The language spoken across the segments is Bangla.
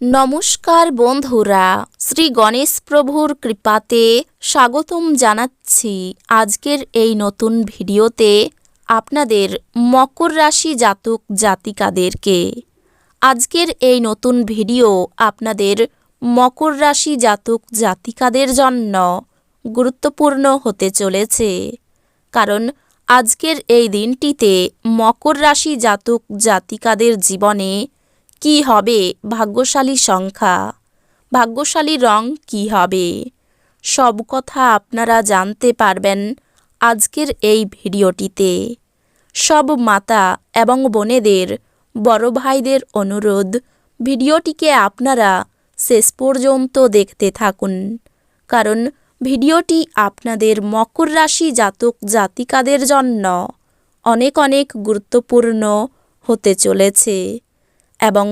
নমস্কার বন্ধুরা, শ্রী গণেশ প্রভুর কৃপাতে স্বাগতম জানাচ্ছি আজকের এই নতুন ভিডিওতে আপনাদের মকর রাশি জাতক জাতিকাদেরকে। আজকের এই নতুন ভিডিও আপনাদের মকর রাশি জাতক জাতিকাদের জন্য গুরুত্বপূর্ণ হতে চলেছে। কারণ আজকের এই দিনটিতে মকর রাশি জাতক জাতিকাদের জীবনে কি হবে? ভাগ্যশালী সংখ্যা। ভাগ্যশালী রং কি হবে? সব কথা আপনারা জানতে পারবেন আজকের এই ভিডিওটিতে। সব মাতা এবং বোনেদের বড় ভাইদের অনুরোধ, ভিডিওটিকে আপনারা শেষ পর্যন্ত দেখতে থাকুন। কারণ ভিডিওটি আপনাদের মকর রাশি জাতক জাতিকাদের জন্য অনেক অনেক গুরুত্বপূর্ণ হতে চলেছে। এবং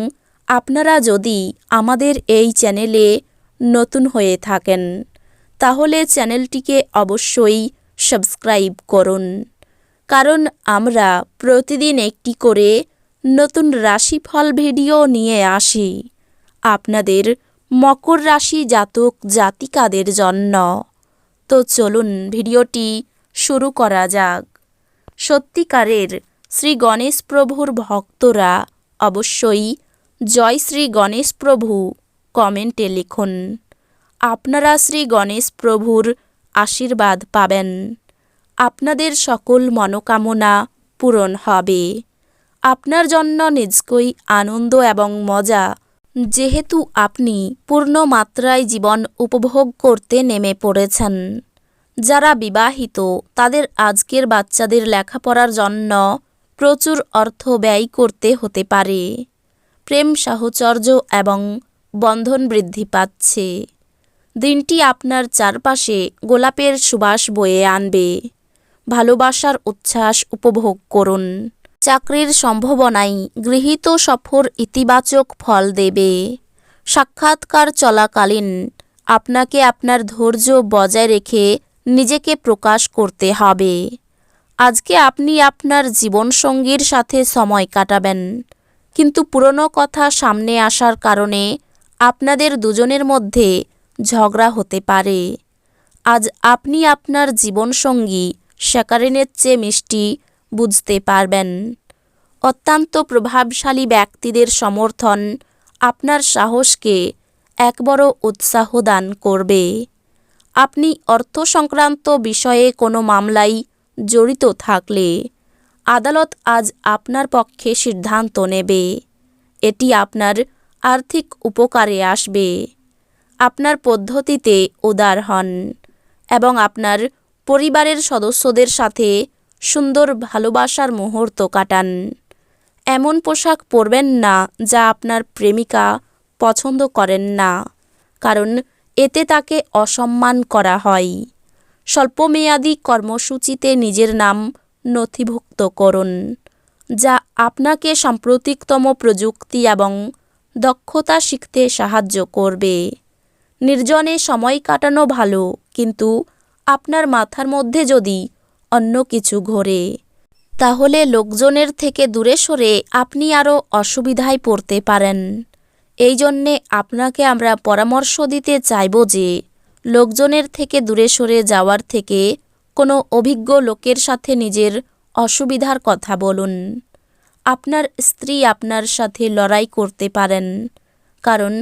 আপনারা যদি আমাদের এই চ্যানেলে নতুন হয়ে থাকেন, তাহলে চ্যানেলটিকে অবশ্যই সাবস্ক্রাইব করুন। কারণ আমরা প্রতিদিন একটি করে নতুন রাশিফল ভিডিও নিয়ে আসি। আপনাদের মকর রাশি জাতক জাতিকাদের জন্য। তো চলুন ভিডিওটি শুরু করা যাক। সত্যিকারের শ্রী গণেশ প্রভুর ভক্তরা অবশ্যই জয় শ্রী গণেশ প্রভু কমেন্টে লিখুন। আপনারা শ্রী গণেশ প্রভুর আশীর্বাদ পাবেন। আপনাদের সকল মনোকামনা পূরণ হবে। আপনার জন্য নিজকই আনন্দ এবং মজা। যেহেতু আপনি পূর্ণ মাত্রায় জীবন উপভোগ করতে নেমে পড়েছেন। যারা বিবাহিত, তাদের আজকের বাচ্চাদের লেখাপড়ার জন্য প্রচুর অর্থ ব্যয় করতে হতে পারে। প্রেম সাহচর্য এবং বন্ধন বৃদ্ধি পাচ্ছে। দিনটি আপনার চারপাশে গোলাপের সুবাস বয়ে আনবে। ভালোবাসার উচ্ছ্বাস উপভোগ করুন। চাকরির সম্ভাবনায় গৃহীত সফর ইতিবাচক ফল দেবে। সাক্ষাৎকার চলাকালীন আপনাকে আপনার ধৈর্য বজায় রেখে নিজেকে প্রকাশ করতে হবে। আজকে আপনি আপনার জীবনসঙ্গীর সাথে সময় কাটাবেন। কিন্তু পুরনো কথা সামনে আসার কারণে আপনাদের দুজনের মধ্যে ঝগড়া হতে পারে। আজ আপনি আপনার জীবনসঙ্গী স্যাকারিনের চেয়ে মিষ্টি বুঝতে পারবেন। অত্যন্ত প্রভাবশালী ব্যক্তিদের সমর্থন আপনার সাহসকে এক বড় উৎসাহ দান করবে। আপনি অর্থ সংক্রান্ত বিষয়ে কোনো মামলায় জড়িত থাকলে আদালত আজ আপনার পক্ষে সিদ্ধান্ত নেবে। এটি আপনার আর্থিক উপকারে আসবে। আপনার পদ্ধতিতে উদার হন এবং আপনার পরিবারের সদস্যদের সাথে সুন্দর ভালোবাসার মুহূর্ত কাটান। এমন পোশাক পরবেন না যা আপনার প্রেমিকা পছন্দ করেন না, কারণ এতে তাকে অসম্মান করা হয়। স্বল্পমেয়াদী কর্মসূচিতে নিজের নাম নথিভুক্ত করুন যা আপনাকে সাম্প্রতিকতম প্রযুক্তি এবং দক্ষতা শিখতে সাহায্য করবে। নির্জনে সময় কাটানো ভালো, কিন্তু আপনার মাথার মধ্যে যদি অন্য কিছু ঘোরে, তাহলে লোকজনের থেকে দূরে সরে আপনি আরও অসুবিধায় পড়তে পারেন। এই জন্যে আপনাকে আমরা পরামর্শ দিতে চাইব যে লোকজনের থেকে দূরে সরে যাওয়ার থেকে কোনো অভিজ্ঞ লোকের সাথে নিজের অসুবিধার কথা বলুন। আপনার স্ত্রী আপনার সাথে লড়াই করতে পারেন, কারণ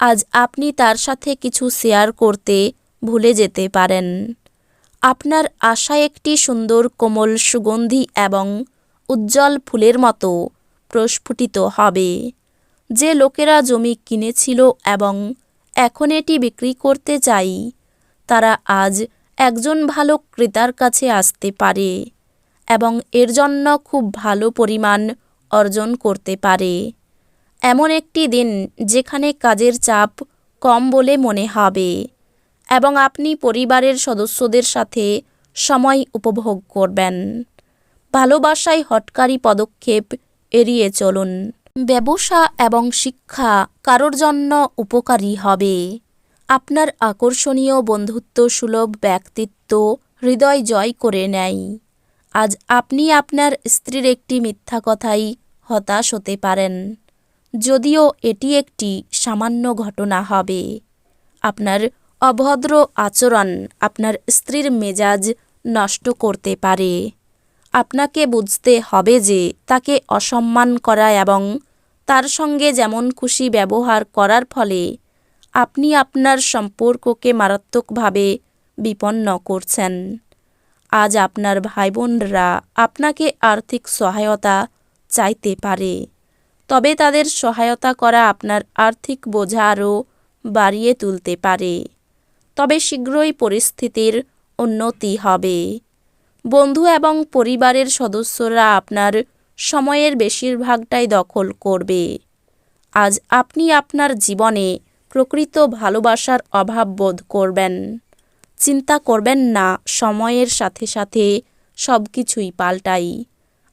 আজ আপনি তার সাথে কিছু শেয়ার করতে ভুলে যেতে পারেন। আপনার আশা একটি সুন্দর কোমল সুগন্ধি এবং উজ্জ্বল ফুলের মতো প্রস্ফুটিত হবে। যে লোকেরা জমি কিনেছিল এবং এখন এটি বিক্রি করতে চাই তারা আজ একজন ভালো ক্রেতার কাছে আসতে পারে এবং এর জন্য খুব ভালো পরিমাণ অর্জন করতে পারে। এমন একটি দিন যেখানে কাজের চাপ কম বলে মনে হবে এবং আপনি পরিবারের সদস্যদের সাথে সময় উপভোগ করবেন। ভালোবাসায় হটকারী পদক্ষেপ এড়িয়ে চলুন। ব্যবসা এবং শিক্ষা কারোর জন্য উপকারী হবে। আপনার আকর্ষণীয় বন্ধুত্ব সুলভ ব্যক্তিত্ব হৃদয় জয় করে নেয়। আজ আপনি আপনার স্ত্রীর একটি মিথ্যা কথাই হতাশ হতে পারেন। যদিও এটি একটি সামান্য ঘটনা হবে। আপনার অভদ্র আচরণ আপনার স্ত্রীর মেজাজ নষ্ট করতে পারে। আপনাকে বুঝতে হবে যে তাকে অসম্মান করা এবং তার সঙ্গে যেমন খুশি ব্যবহার করার ফলে আপনি আপনার সম্পর্ককে মারাত্মকভাবে বিপন্ন করছেন। আজ আপনার ভাই বোনরা আপনাকে আর্থিক সহায়তা চাইতে পারে, তবে তাদের সহায়তা করা আপনার আর্থিক বোঝা আরও বাড়িয়ে তুলতে পারে। তবে শীঘ্রই পরিস্থিতির উন্নতি হবে। বন্ধু এবং পরিবারের সদস্যরা আপনার সময়ের বেশিরভাগটাই দখল করবে। আজ আপনি আপনার জীবনে প্রকৃত ভালোবাসার অভাব বোধ করবেন। চিন্তা করবেন না, সময়ের সাথে সাথে সব কিছুই পাল্টাই।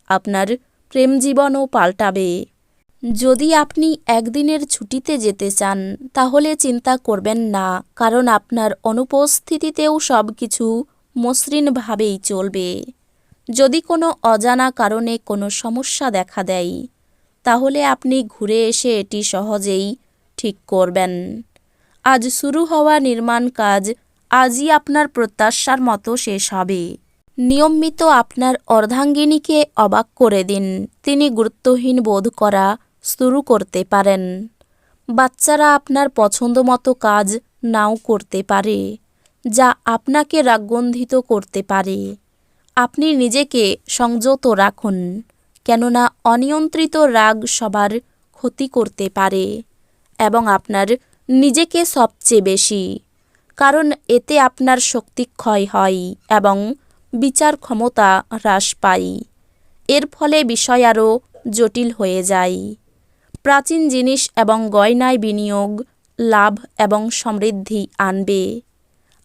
আপনার প্রেম জীবনও পাল্টাবে। যদি আপনি একদিনের ছুটিতে যেতে চান, তাহলে চিন্তা করবেন না, কারণ আপনার অনুপস্থিতিতেও সব কিছু মসৃণভাবেই চলবে। যদি কোনো অজানা কারণে কোনো সমস্যা দেখা দেয়, তাহলে আপনি ঘুরে এসে এটি সহজেই ঠিক করবেন। আজ শুরু হওয়া নির্মাণ কাজ আজই আপনার প্রত্যাশার মতো শেষ হবে। নিয়মিত আপনার অর্ধাঙ্গিনীকে অবাক করে দিন। তিনি গুরুত্বহীন বোধ করা শুরু করতে পারেন। বাচ্চারা আপনার পছন্দমতো কাজ নাও করতে পারে, যা আপনাকে রাগগন্ধিত করতে পারে। আপনি নিজেকে সংযত রাখুন, কেননা অনিয়ন্ত্রিত রাগ সবার ক্ষতি করতে পারে। এবং আপনার নিজেকে সবচেয়ে বেশি। কারণ এতে আপনার শক্তি ক্ষয় হয় এবং বিচার ক্ষমতা হ্রাস পায়। এর ফলে বিষয় আরও জটিল হয়ে যায়। প্রাচীন জিনিস এবং গয়নায় বিনিয়োগ লাভ এবং সমৃদ্ধি আনবে।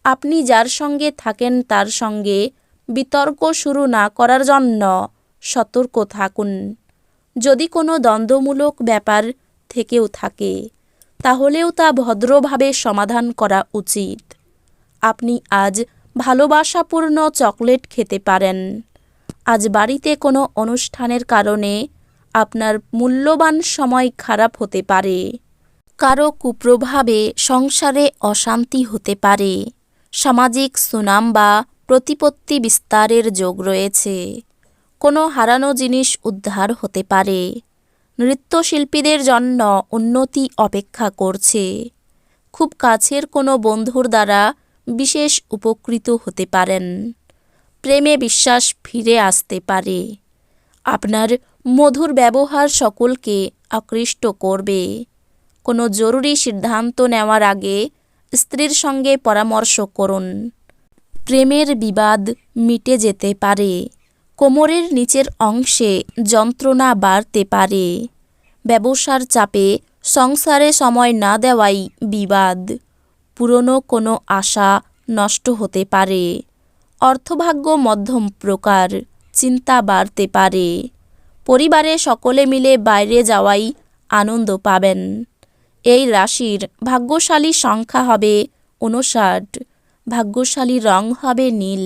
আপনি যার সঙ্গে থাকেন তার সঙ্গে বিতর্ক শুরু না করার জন্য সতর্ক থাকুন। যদি কোনো দ্বন্দ্বমূলক ব্যাপার থেকেও থাকে তাহলেও তা ভদ্রভাবে সমাধান করা উচিত। আপনি আজ ভালোবাসাপূর্ণ চকলেট খেতে পারেন। আজ বাড়িতে কোনো অনুষ্ঠানের কারণে আপনার মূল্যবান সময় খারাপ হতে পারে। কারও কুপ্রভাবে সংসারে অশান্তি হতে পারে। সামাজিক সুনাম বা প্রতিপত্তি বিস্তারের যোগ রয়েছে। কোনো হারানো জিনিস উদ্ধার হতে পারে। নৃত্যশিল্পীদের জন্য উন্নতি অপেক্ষা করছে। খুব কাছের কোনো বন্ধুর দ্বারা বিশেষ উপকৃত হতে পারেন। প্রেমে বিশ্বাস ফিরে আসতে পারে। আপনার মধুর ব্যবহার সকলকে আকৃষ্ট করবে। কোনো জরুরি সিদ্ধান্ত নেওয়ার আগে স্ত্রীর সঙ্গে পরামর্শ করুন। প্রেমের বিবাদ মিটে যেতে পারে। কোমরের নিচের অংশে যন্ত্রণা বাড়তে পারে। ব্যবসার চাপে সংসারে সময় না দেওয়াই বিবাদ। পুরনো কোনো আশা নষ্ট হতে পারে। অর্থভাগ্য মধ্যম প্রকার, চিন্তা বাড়তে পারে। পরিবারে সকলে মিলে বাইরে যাওয়াই আনন্দ পাবেন। এই রাশির ভাগ্যশালী সংখ্যা হবে উনষাট ভাগ্যশালী রং হবে নীল।